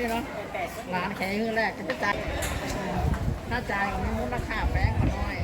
นี่เนาะร้านแค่ยื้อแรกก็จะจ่ายถ้าจ่ายมันมูลค่าแพงกว่าน้อย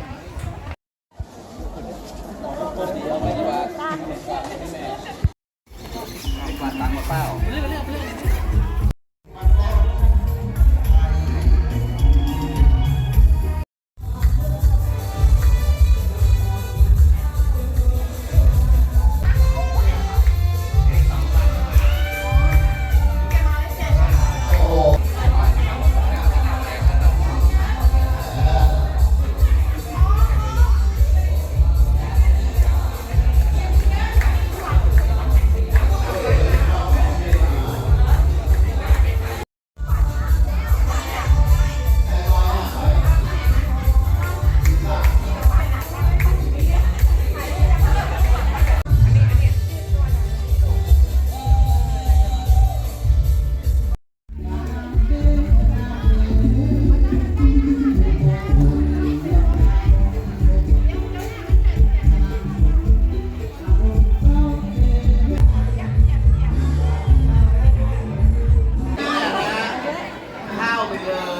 Yeah.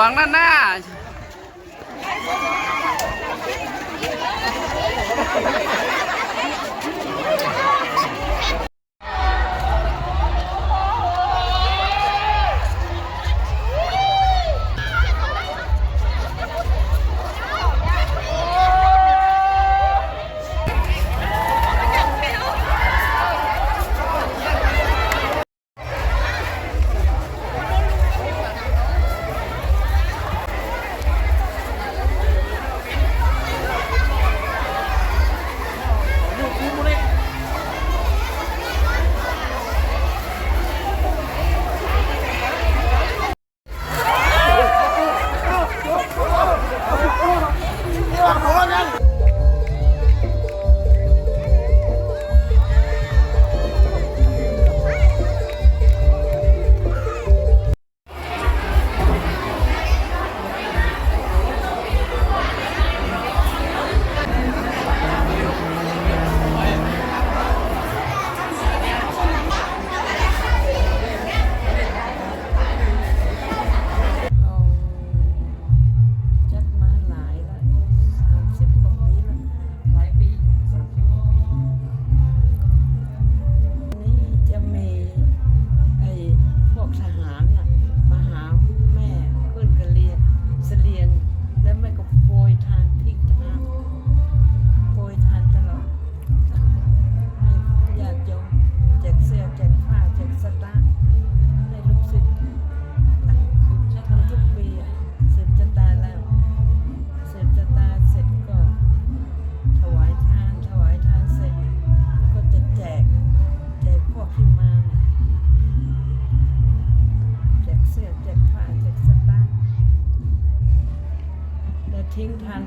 ขวางด้านหน้า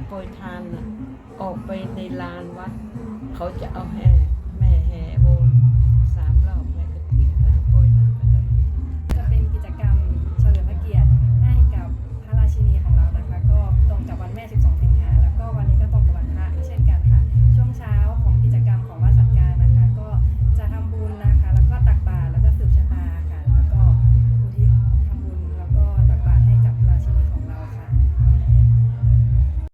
โปรยทานนะออกไปในลานวัด เขาจะเอาแห่